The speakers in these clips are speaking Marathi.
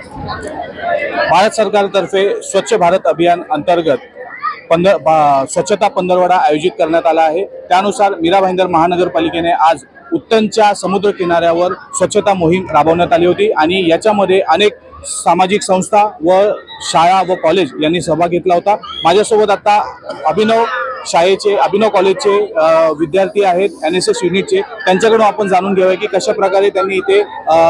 भारत सरकारतर्फे स्वच्छ भारत अभियान अंतर्गत पंधर स्वच्छता पंधरवडा आयोजित करण्यात आला आहे. त्यानुसार मीरा भाईंदर महानगरपालिकेने आज उत्तनच्या समुद्र किनाऱ्यावर स्वच्छता मोहीम राबवण्यात आली होती आणि याच्यामध्ये अनेक सामाजिक संस्था व शाळा व कॉलेज यांनी सहभाग घेतला होता. माझ्यासोबत आता अभिनव शाळेचे अभिनव कॉलेजचे विद्यार्थी आहेत एन एस एस युनिटचे त्यांच्याकडून आपण जाणून घेऊया की कशा प्रकारे त्यांनी इथे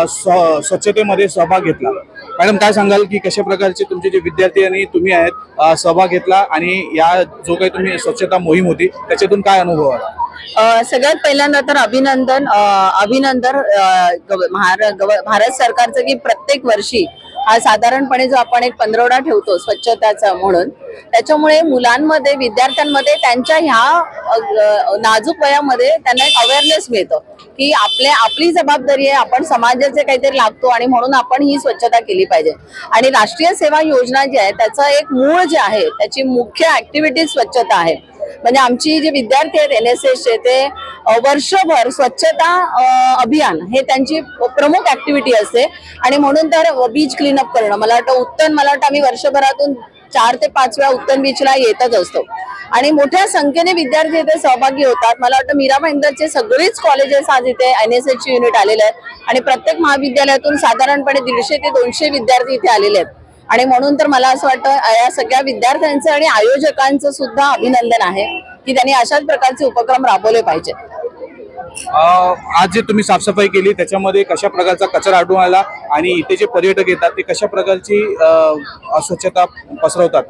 स्व- स्वच्छतेमध्ये सहभाग घेतला. मॅडम काय सांगाल की कशा प्रकारचे तुमचे जे विद्यार्थी आणि तुम्ही आहेत सहभाग घेतला आणि या जो काही तुम्ही स्वच्छता मोहीम होती त्याच्यातून काय अनुभव आला? सगळ्यात पहिल्यांदा तर अभिनंदन अभिनंदन भारत सरकारचं की प्रत्येक वर्षी हा साधारणपणे जो आपण एक पंधरवडा ठेवतो स्वच्छताचा म्हणून त्याच्यामुळे मुलांमध्ये विद्यार्थ्यांमध्ये त्यांच्या ह्या नाजूक वयामध्ये त्यांना एक अवेअरनेस मिळतो की आपल्या आपली जबाबदारी आहे आपण समाजाचे काहीतरी लागतो आणि म्हणून आपण ही स्वच्छता केली पाहिजे. आणि राष्ट्रीय सेवा योजना जी आहे त्याचं एक मूळ जे आहे त्याची मुख्य ऍक्टिव्हिटी स्वच्छता आहे. म्हणजे आमची जे विद्यार्थी आहेत एन एस एसचे ते वर्षभर स्वच्छता अभियान हे त्यांची प्रमुख ऍक्टिव्हिटी असते. आणि म्हणून तर बीच क्लीनअप करणं. मला वाटतं उत्तन मला वाटतं आम्ही वर्षभरातून चार ते पाच वेळा उत्तन बीचला येतच असतो. आणि मोठ्या संख्येने विद्यार्थी इथे सहभागी होतात. मला वाटतं मीरा महिंदरचे सगळीच कॉलेजेस आज इथे एन एस युनिट आलेले आहेत. आणि प्रत्येक महाविद्यालयातून साधारणपणे दीडशे ते दोनशे विद्यार्थी इथे आलेले आहेत. आणि म्हणून तर मला असं वाटतं या सगळ्या विद्यार्थ्यांचं आणि आयोजकांचं सुद्धा अभिनंदन आहे की त्यांनी अशाच प्रकारचे उपक्रम राबवले पाहिजे आज जे तुम्ही साफसफाई केली त्याच्यामध्ये कशा प्रकारचा कचरा आढळून आला आणि इथे जे पर्यटक येतात ते कशा प्रकारची अस्वच्छता पसरवतात?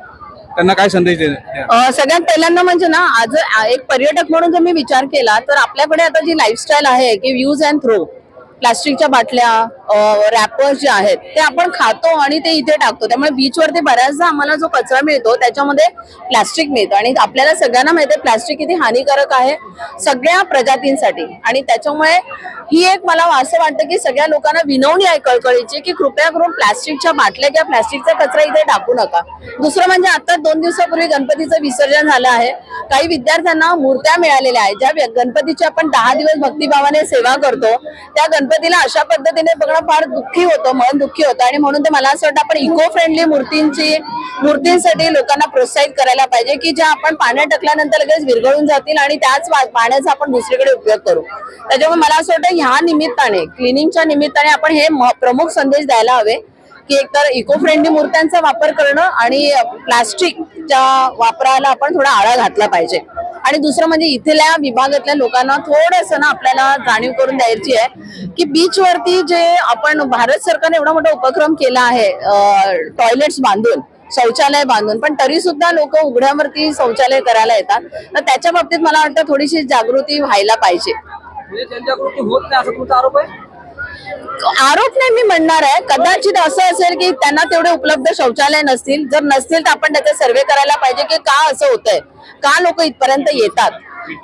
त्यांना काय संदेश सगळ्यात पहिल्यांदा म्हणजे ना आज एक पर्यटक म्हणून जर मी विचार केला तर आपल्याकडे आता जी लाईफस्टाईल आहे की यूज अँड थ्रो प्लास्टिकच्या बाटल्या रॅपर्स जे आहेत ते आपण खातो आणि ते इथे टाकतो. त्यामुळे बीचवरती बऱ्याचदा आम्हाला जो कचरा मिळतो त्याच्यामध्ये प्लास्टिक मिळतं. आणि आपल्याला सगळ्यांना माहिती आहे प्लास्टिक किती हानिकारक आहे सगळ्या प्रजातींसाठी. आणि त्याच्यामुळे ही एक मला असं वाटतं की सगळ्या लोकांना विनवणी आहे कळकळीची की कृपया करून प्लास्टिकच्या बाटल्या किंवा प्लास्टिकचा कचरा इथे टाकू नका. दुसरं म्हणजे आता दोन दिवसापूर्वी गणपतीचं विसर्जन झालं आहे. काही विद्यार्थ्यांना मूर्त्या मिळालेल्या आहेत. ज्या व्य- गणपतीची आपण दहा दिवस भक्तिभावाने सेवा करतो त्या गणपतीला अशा पद्धतीने बघणं फार दुःखी होतं मन दुःखी होतं आणि म्हणून ते मला असं वाटतं आपण इको फ्रेंडली मूर्तींची मूर्तींसाठी लोकांना प्रोत्साहित करायला पाहिजे की ज्या आपण पाण्यात टाकल्यानंतर लगेच विरघळून जातील आणि त्याच पाण्याचा आपण दुसरीकडे उपयोग करू. त्याच्यामुळे मला असं वाटतं ह्या निमित्ताने क्लिनिंगच्या निमित्ताने आपण हे प्रमुख संदेश द्यायला हवे की एकतर इको फ्रेंडली मूर्त्यांचा वापर करणं आणि प्लास्टिकच्या वापराला आपण थोडा आळा घातला पाहिजे. आणि दुसरं म्हणजे इथल्या विभागातल्या लोकांना थोडस ना आपल्याला जाणीव करून द्यायची आहे की बीच वरती जे आपण भारत सरकारने एवढा मोठा उपक्रम केला आहे टॉयलेट्स बांधून शौचालय बांधून पण तरी सुद्धा लोक उघड्यावरती शौचालय करायला येतात. तर त्याच्या बाबतीत मला वाटतं थोडीशी जागृती व्हायला पाहिजे. म्हणजे जनजागृती होत नाही असं तुमचा आरोप आहे? आरोप नाही मी म्हणणार आहे. कदाचित असं असेल की त्यांना तेवढे उपलब्ध शौचालय नसतील. जर नसतील तर आपण त्याचा सर्वे करायला पाहिजे की का असं होतंय? का लोक इथपर्यंत येतात?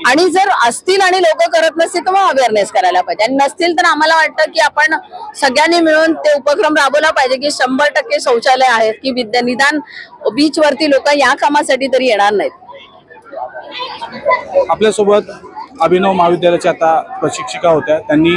आणि जर असतील आणि लोक करत नसतील तर मग अवेअरनेस करायला पाहिजे. आणि नसतील तर आम्हाला वाटतं की आपण सगळ्यांनी मिळून ते उपक्रम राबवला पाहिजे की शंभर टक्के शौचालय आहेत की विद्या निदान बीच वरती लोक या कामासाठी तरी येणार नाहीत. आपल्यासोबत अभिनव महाविद्यालयाच्या आता प्रशिक्षिका होत्या. त्यांनी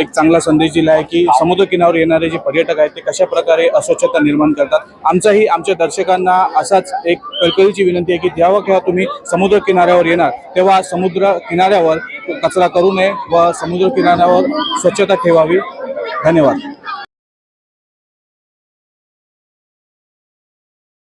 एक चांगला संदेश दिला आहे की समुद्र किनाऱ्यावर येणारे जे पर्यटक आहेत ते कशा प्रकारे अस्वच्छता निर्माण करतात. आमचाही आमच्या दर्शकांना असाच एक कळकळीची विनंती आहे की जेव्हा केव्हा तुम्ही समुद्र किनाऱ्यावर येणार तेव्हा समुद्र किनाऱ्यावर कचरा करू नये व समुद्र किनाऱ्यावर स्वच्छता ठेवावी. धन्यवाद.